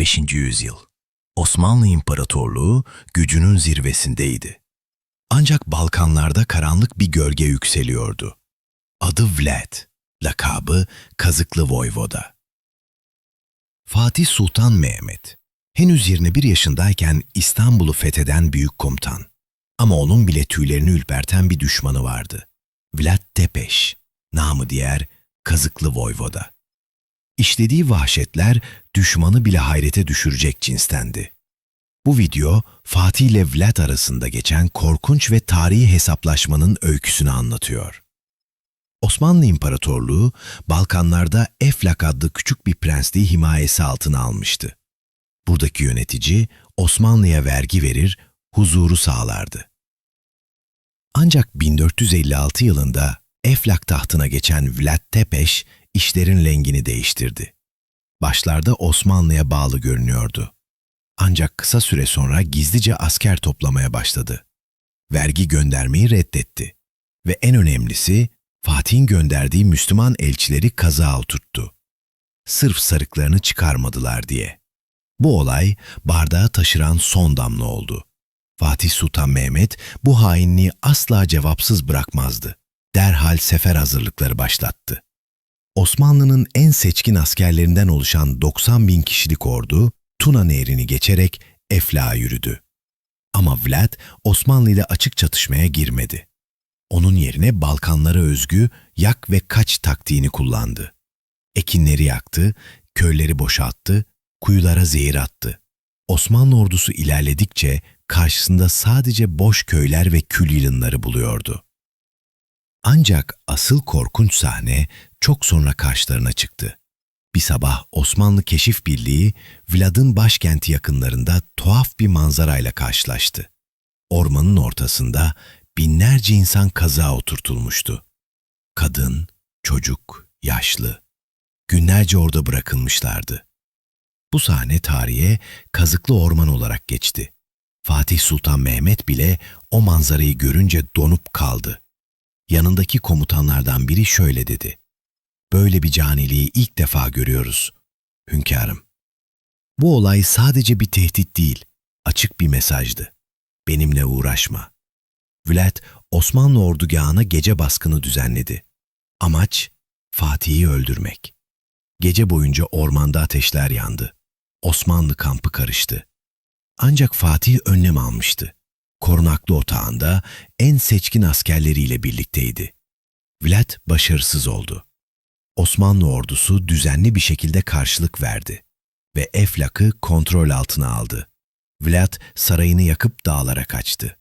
15. yüzyıl. Osmanlı İmparatorluğu gücünün zirvesindeydi. Ancak Balkanlarda karanlık bir gölge yükseliyordu. Adı Vlad, lakabı Kazıklı Voyvoda. Fatih Sultan Mehmet, henüz 21 yaşındayken İstanbul'u fetheden büyük komutan. Ama onun bile tüylerini ürperten bir düşmanı vardı. Vlad Tepeş, namı diğer Kazıklı Voyvoda. İşlediği vahşetler düşmanı bile hayrete düşürecek cinstendi. Bu video Fatih ile Vlad arasında geçen korkunç ve tarihi hesaplaşmanın öyküsünü anlatıyor. Osmanlı İmparatorluğu Balkanlarda Eflak adlı küçük bir prensliği himayesi altına almıştı. Buradaki yönetici Osmanlı'ya vergi verir, huzuru sağlardı. Ancak 1456 yılında Eflak tahtına geçen Vlad Tepeş işlerin rengini değiştirdi. Başlarda Osmanlı'ya bağlı görünüyordu. Ancak kısa süre sonra gizlice asker toplamaya başladı. Vergi göndermeyi reddetti. Ve en önemlisi Fatih'in gönderdiği Müslüman elçileri kaza oturttu. Sırf sarıklarını çıkarmadılar diye. Bu olay bardağı taşıran son damla oldu. Fatih Sultan Mehmet bu hainliği asla cevapsız bırakmazdı. Derhal sefer hazırlıkları başlattı. Osmanlı'nın en seçkin askerlerinden oluşan 90 bin kişilik ordu Tuna Nehri'ni geçerek Eflak'a yürüdü. Ama Vlad Osmanlı ile açık çatışmaya girmedi. Onun yerine Balkanlara özgü yak ve kaç taktiğini kullandı. Ekinleri yaktı, köyleri boşalttı, kuyulara zehir attı. Osmanlı ordusu ilerledikçe karşısında sadece boş köyler ve kül yığınları buluyordu. Ancak asıl korkunç sahne çok sonra karşılarına çıktı. Bir sabah Osmanlı Keşif Birliği Vlad'ın başkenti yakınlarında tuhaf bir manzarayla karşılaştı. Ormanın ortasında binlerce insan kaza oturtulmuştu. Kadın, çocuk, yaşlı. Günlerce orada bırakılmışlardı. Bu sahne tarihe Kazıklı Orman olarak geçti. Fatih Sultan Mehmet bile o manzarayı görünce donup kaldı. Yanındaki komutanlardan biri şöyle dedi. Böyle bir caniliği ilk defa görüyoruz. Hünkârım. Bu olay sadece bir tehdit değil, açık bir mesajdı. Benimle uğraşma. Vlad, Osmanlı ordugahına gece baskını düzenledi. Amaç, Fatih'i öldürmek. Gece boyunca ormanda ateşler yandı. Osmanlı kampı karıştı. Ancak Fatih önlem almıştı. Korunaklı otağında en seçkin askerleriyle birlikteydi. Vlad başarısız oldu. Osmanlı ordusu düzenli bir şekilde karşılık verdi ve Eflak'ı kontrol altına aldı. Vlad sarayını yakıp dağlara kaçtı.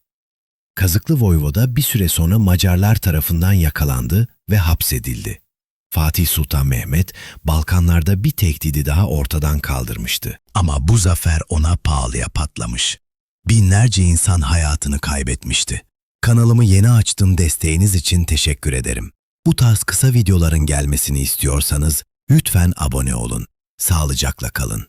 Kazıklı Voyvoda bir süre sonra Macarlar tarafından yakalandı ve hapsedildi. Fatih Sultan Mehmet Balkanlarda bir tehdidi daha ortadan kaldırmıştı. Ama bu zafer ona pahalıya patlamış. Binlerce insan hayatını kaybetmişti. Kanalımı yeni açtım desteğiniz için teşekkür ederim. Bu tarz kısa videoların gelmesini istiyorsanız lütfen abone olun. Sağlıcakla kalın.